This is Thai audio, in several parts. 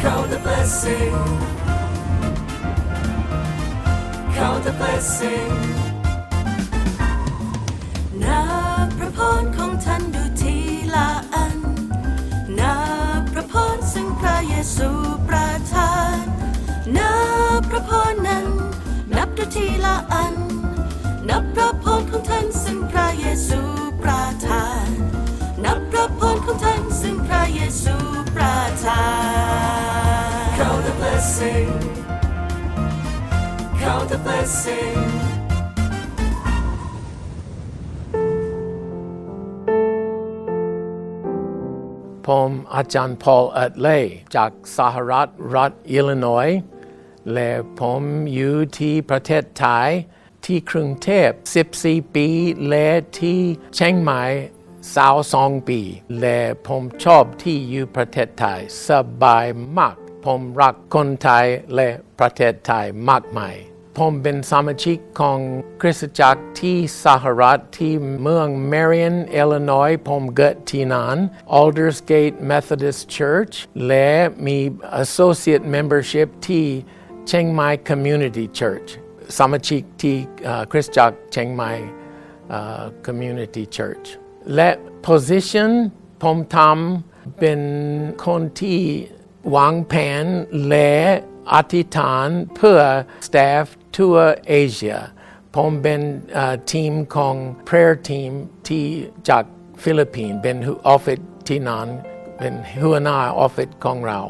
Count the blessing. Count the blessing. นับพระพรของท่านดูทีละอันนับพระพรซึ่งพระเยซูประทานนับพระพรนั้น นับดูทีละอัน นับพระพรของท่านซ the blessing ผมอาจารย์พอลอัดเล่จากสหรัฐรัฐอิลลินอยส์และผมอยู่ที่ประเทศไทย ที่กรุงเทพ14 ปี และที่เชียงใหม่สาวสองปี และผมชอบที่อยู่ประเทศไทย สบายมาก ผมรักคนไทยและประเทศไทยมากมาย ผมเป็นสมาชิกของคริสตจักรที่สหรัฐที่เมือง Marion Illinois ผมเกิดที่นั้น Aldersgate Methodist Church และมี Associate Membership ที่เชียงใหม่ Community Church สมาชิกที่เอ่อคริสตจักรเชียงใหม่เอ่อ Community Church และ position ผมทำเป็นคนที่วางแผนและ อธิษฐานเพื่อ staff ทั่วเอเชียผมเป็นทีมของ prayer team ที่จากฟิลิปปินส์เป็นออฟฟิศที่นั่นเป็นหัวหน้าออฟฟิศของเรา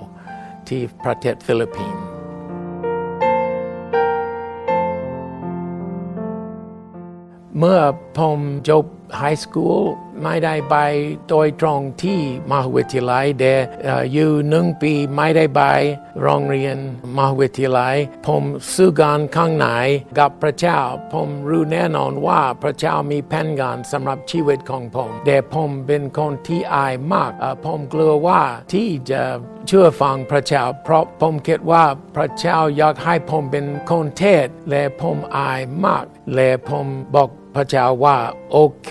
ที่ประเทศฟิลิปปินส์เมื่อผมจบ ไฮสคูลไม่ได้ไปโดยตรงที่มหาวิทยาลัยแต่เอ่ออยู่หนึ่งปีไม่ได้ไปโรงเรียนมหาวิทยาลัยผมสื่อการข้างในกับพระเจ้า ผมรู้แน่นอนว่าพระเจ้ามีแผนงานสำหรับชีวิตของผมแต่ผมเป็นคนที่อายมากผมกลัวว่าที่จะเชื่อฟังพระเจ้า เพราะผมคิดว่าพระเจ้าอยากให้ผมเป็นคนเทศและผมอายมากและผมบอกพระเจ้าว่าโอเค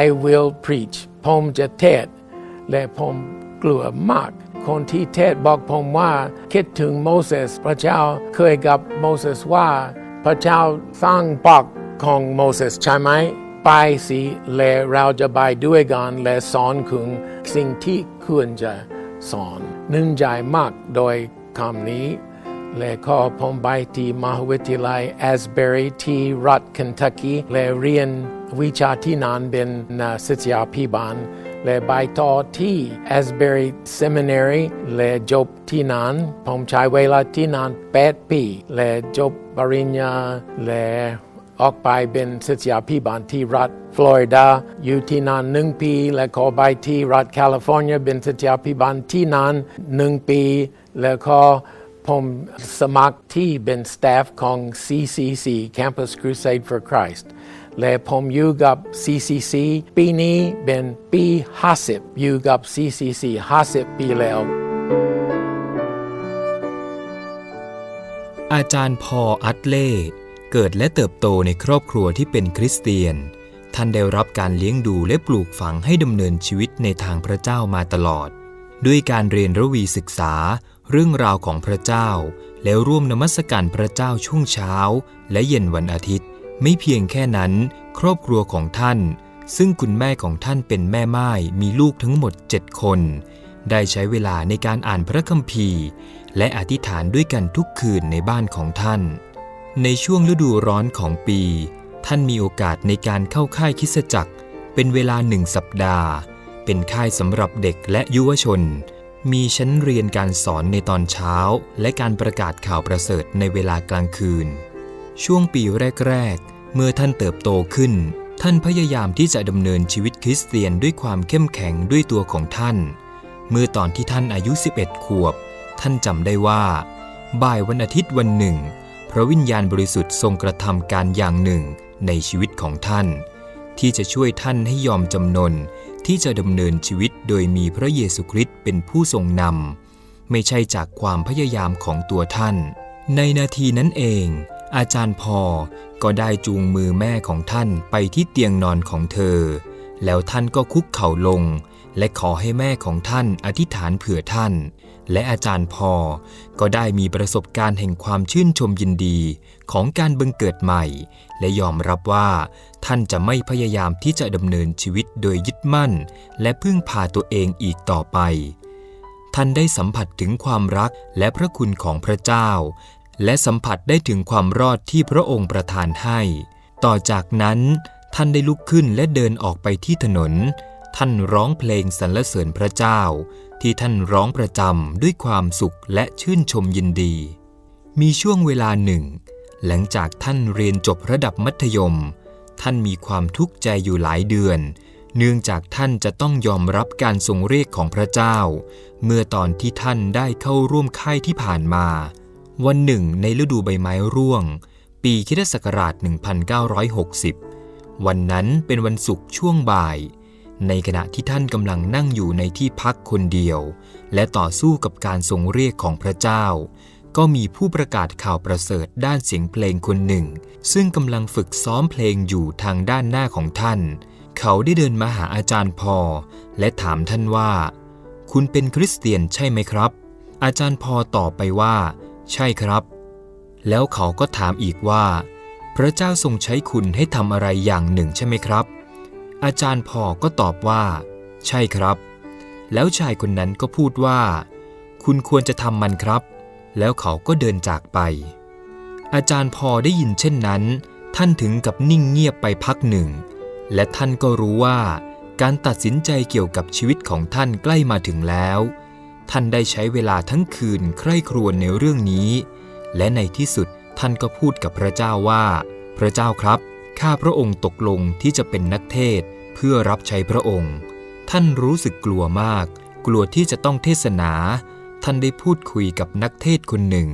I will preach ผมจะเทศ และผมกลัวมาก คนที่เทศบอกผมว่าคิดถึงโมเสสพระเจ้าเคยกับโมเสสว่า พระเจ้าสร้างปากของโมเสสใช่ไหมไปสิและเราจะไปด้วยกันและสอนคุณสิ่งที่ควรจะสอน นึ่งใจมากโดยคำนี้ และขอผมไปที่มหาวิทยาลัยแอสเบรีที่รัฐเคนทักกีและเรียนวิชาที่นานเป็นนักศึกษาพิบาลและไปต่อที่ Asbury Seminary และจบที่นั้นผมใช้เวลาที่นาน8ปีและจบปริญญาและออกไปเป็นศึกษาพิบาลที่รัฐฟลอริดาอยู่ที่นั่นหนึ่งปี และขอไปที่รัฐแคลิฟอร์เนียเป็นศึกษาพิบาลที่นั่นหนึ่งปี และขอ ผมสมัครที่เป็น staff ของ CCC Campus Crusade for Christ และผมอยู่กับ CCC ปีนี้เป็นปี50อยู่กับ CCC 50 ปีแล้ว อาจารย์พออัตเล่เกิดและเติบโตในครอบครัวที่เป็นคริสเตียน ท่านได้รับการเลี้ยงดูและปลูกฝังให้ดำเนินชีวิตในทางพระเจ้ามาตลอด ด้วยการเรียนระวีศึกษา เรื่องราวของพระเจ้า แล้วร่วมนมัสการพระเจ้าช่วงเช้า และเย็นวันอาทิตย์ ไม่เพียงแค่นั้น ครอบครัวของท่าน ซึ่งคุณแม่ของท่านเป็นแม่ไม้มีลูกทั้งหมดเจ็ดคน ได้ใช้เวลาในการอ่านพระคัมภีร์ และอธิษฐานด้วยกันทุกคืนในบ้านของท่าน ในช่วงฤดูร้อนของปี ท่านมีโอกาสในการเข้าค่ายคิสจักร เป็นเวลาหนึ่งสัปดาห์ เป็นค่ายสำหรับเด็กและยุวชน มีชั้นเรียนการสอนในตอนเช้า และการประกาศข่าวประเสริฐในเวลากลางคืน ช่วงปีแรก ๆ เมื่อท่านเติบโตขึ้น ท่านพยายามที่จะดำเนินชีวิตคริสเตียนด้วยความเข้มแข็งด้วยตัวของท่าน เมื่อตอนที่ท่านอายุ 11 ขวบ ท่านจำได้ว่า บ่ายวันอาทิตย์วันหนึ่ง พระวิญญาณบริสุทธิ์ทรงกระทำการอย่างหนึ่งในชีวิตของท่าน ที่จะช่วยท่านให้ยอมจำนน ที่จะดำเนินชีวิตโดยมีพระเยซูคริสต์เป็นผู้ทรงนำ ไม่ใช่จากความพยายามของตัวท่าน ในนาทีนั้นเอง อาจารย์พอก็ได้จูงมือแม่ของท่านไปที่เตียงนอนของเธอ แล้วท่านก็คุกเข่าลง และขอให้แม่ของท่านอธิษฐานเผื่อท่าน และอาจารย์พอ ก็ได้มีประสบการณ์แห่งความชื่นชมยินดีของการบังเกิดใหม่ และยอมรับว่า ท่านจะไม่พยายามที่จะดำเนินชีวิตโดยยึดมั่น และพึ่งพาตัวเองอีกต่อไป ท่านได้สัมผัสถึงความรักและพระคุณของพระเจ้า และสัมผัสได้ถึงความรอดที่พระองค์ประทานให้ ต่อจากนั้น ท่านได้ลุกขึ้นและเดินออกไปที่ถนน ท่านร้องเพลงสรรเสริญพระเจ้า ที่ท่านร้องประจำด้วยความสุขและชื่นชมยินดี มีช่วงเวลาหนึ่ง หลังจากท่านเรียนจบระดับมัธยม ท่านมีความทุกข์ใจอยู่หลายเดือน เนื่องจากท่านจะต้องยอมรับการทรงเรียกของพระเจ้า เมื่อตอนที่ท่านได้เข้าร่วมค่ายที่ผ่านมา วันหนึ่งในฤดูใบไม้ร่วง ปีคิศักราช 1960 วันนั้นเป็นวันศุกร์ช่วงบ่าย ในขณะที่ท่านกำลังนั่งอยู่ในที่พักคนเดียว และต่อสู้กับการทรงเรียกของพระเจ้า ก็มีผู้ประกาศข่าวประเสริฐด้านเสียงเพลงคนหนึ่ง ซึ่งกำลังฝึกซ้อมเพลงอยู่ทางด้านหน้าของท่าน เขาได้เดินมาหาอาจารย์พอ และถามท่านว่า คุณเป็นคริสเตียนใช่ไหมครับ อาจารย์พอตอบไปว่า ใช่ครับ แล้วเขาก็ถามอีกว่า พระเจ้าทรงใช้คุณให้ทำอะไรอย่างหนึ่งใช่ไหมครับ อาจารย์พอก็ตอบว่า ใช่ครับ แล้วชายคนนั้นก็พูดว่า คุณควรจะทำมันครับ แล้วเขาก็เดินจากไป อาจารย์พอได้ยินเช่นนั้น ท่านถึงกับนิ่งเงียบไปพักหนึ่ง และท่านก็รู้ว่า การตัดสินใจเกี่ยวกับชีวิตของท่านใกล้มาถึงแล้ว ท่านได้ใช้เวลาทั้งคืนใคร่ครวญในเรื่องนี้ และในที่สุดท่านก็พูดกับพระเจ้าว่า พระเจ้าครับ ข้าพระองค์ตกลงที่จะเป็นนักเทศเพื่อรับใช้พระองค์ ท่านรู้สึกกลัวมาก กลัวที่จะต้องเทศนา ท่านได้พูดคุยกับนักเทศคนหนึ่ง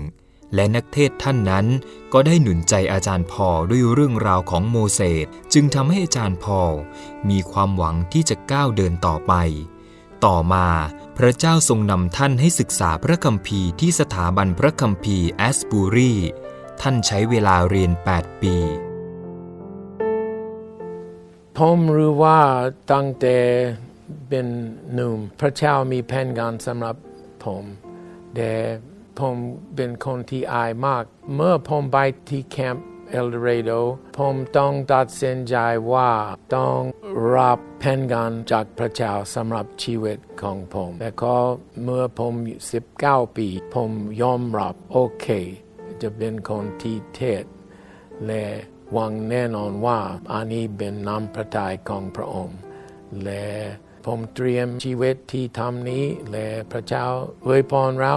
และนักเทศท่านนั้นก็ได้หนุนใจอาจารย์พอด้วยเรื่องราวของโมเสสจึงทำให้อาจารย์พอมีความหวังที่จะก้าวเดินต่อไป ต่อมาพระเจ้าทรงนำท่านให้ศึกษาพระคัมภีร์ที่สถาบันพระคัมภีร์แอสบูรีท่านใช้เวลาเรียน 8 ปี ผมรู้ว่าตั้งแต่เป็นหนุ่มพระเจ้ามีแผนการสำหรับผมแต่ผมเป็นคนที่อายมาก เมื่อผมไปที่แคมป์เอลเดรโดผมต้องตัดสินใจว่าต้องรับแผนการจากพระเจ้าสำหรับชีวิตของผมแต่ก็เมื่อผม 19 ปี ผมยอมรับโอเค จะเป็นคนที่เทศและ หวังแน่นอนว่าอันนี้เป็นน้ำพระทัยของพระองค์ และผมเตรียมชีวิตที่ทำนี้ และพระเจ้าอวยพรเรา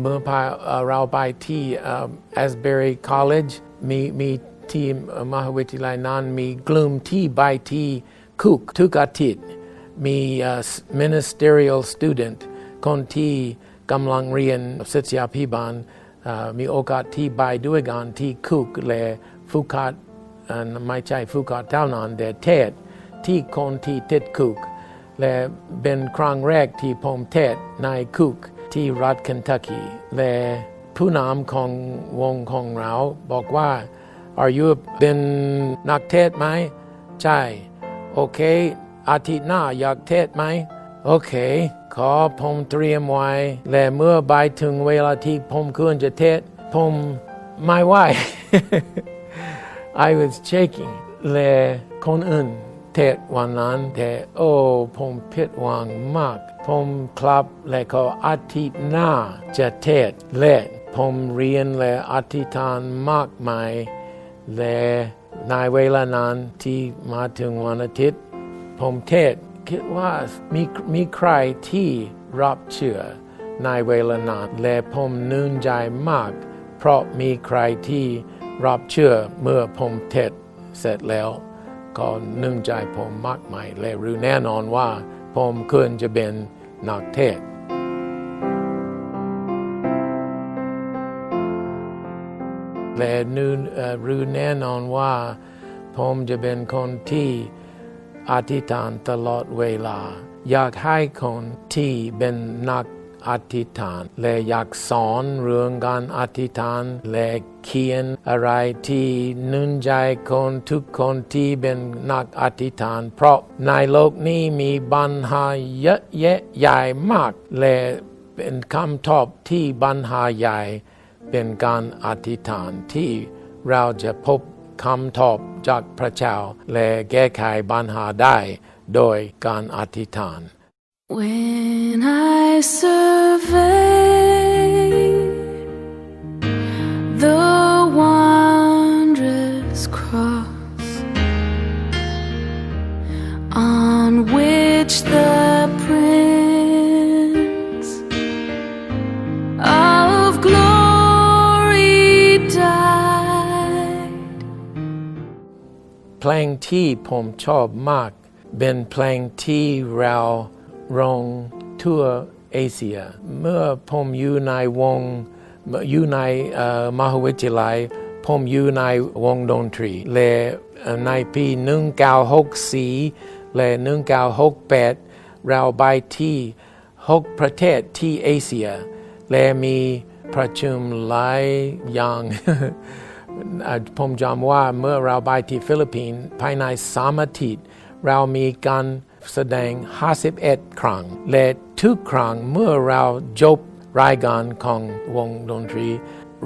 เมื่อพาเอ่อเราไปที่เอ่อ Asbury College มีมีที่มหาวิทยาลัยนั้นมีกลุ่มที่ไปที่คุกทุกอาทิตย์มี ministerial student คนที่กำลังเรียนศิษยาพิบาลมีโอกาสที่ไปด้วยกันที่คุกและ ฟุกัดเอ่อไม่ใช่ฟุกัดเท่านั้นแต่เทศที่คนที่ติดคุก และเป็นครั้งแรกที่ผมเทศในคุกที่รัฐเคนทักกีและผู้นำของวงของเราบอกว่า Are you เป็นนักเทศไหมใช่ โอเค อาทิตย์หน้าอยากเทศไหม โอเค ขอผมเตรียมไว้ และเมื่อไปถึงเวลาที่ผมควรจะเทศ ผมไม่ไหว I was shaking และคนอื่นเทศวันนั้นแต่โอ้ผมผิดหวังมาก ผมคลับและก็อาทิตย์หน้าจะเทศและผมเรียนและอธิษฐานมากมายและในเวลานั้นที่มาถึงวันอาทิตย์ ผมเทศคิดว่ามีมีใครที่รับเชื่อในเวลานั้นและผมนื่นใจมาก เพราะมีใครที่ รับเชื่อเมื่อผมเทศเสร็จแล้วก็นื่นใจผมมากมายและรู้แน่นอนว่าผมควรจะเป็นนักเทศ และนู่รู้แน่นอนว่าผมจะเป็นคนที่อธิษฐานตลอดเวลา อยากให้คนที่เป็นนัก อธิษฐาน และอยากสอนเรื่องการอธิษฐาน และเขียนอะไรที่นุ่นใจคนทุกคนที่เป็นนักอธิษฐาน เพราะในโลกนี้มีปัญหาเยอะแยะใหญ่มาก และเป็นคำตอบที่ปัญหาใหญ่เป็นการอธิษฐานที่เราจะพบคำตอบจากพระเจ้า และแก้ไขปัญหาได้ โดยการอธิษฐาน When I survey the wondrous cross on which the Prince of Glory died. เพลงที่ผมชอบมาก เอเชีย เมื่อผมอยู่ในวงอยู่ในมหาวิทยาลัยผมอยู่ในวงดนตรีและในปี1964และ1968 เราไปที่ 6 ประเทศที่เอเชีย และมีประชุมหลายอย่างอ่าผมจำว่าเมื่อเราไปที่ฟิลิปปินส์ภายในสามอาทิตย์เรามีการแสดง 51 ครั้งและ ทุกครั้งเมื่อเราจบรายการของวงดนตรี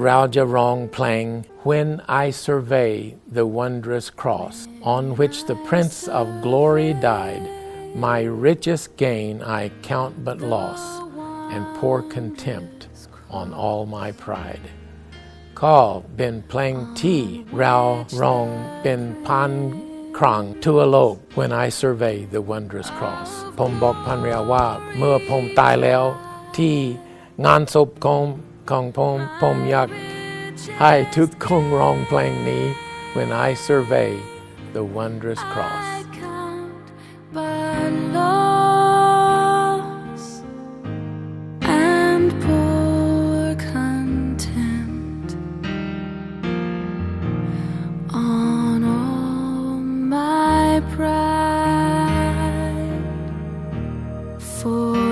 เราจะร้องเพลง When I survey the wondrous cross on which the Prince of Glory died my richest gain I count but loss and pour contempt on all my pride ก็เป็นเพลงที่เราร้องเป็นพัน ครั้งทั่วโลก When I survey the wondrous cross ผมบอกพันเรียว่าเมื่อผมตายแล้ว ที่งานศพของของผมผมอยากให้ทุกคนร้องเพลงนี้ When I survey the wondrous cross for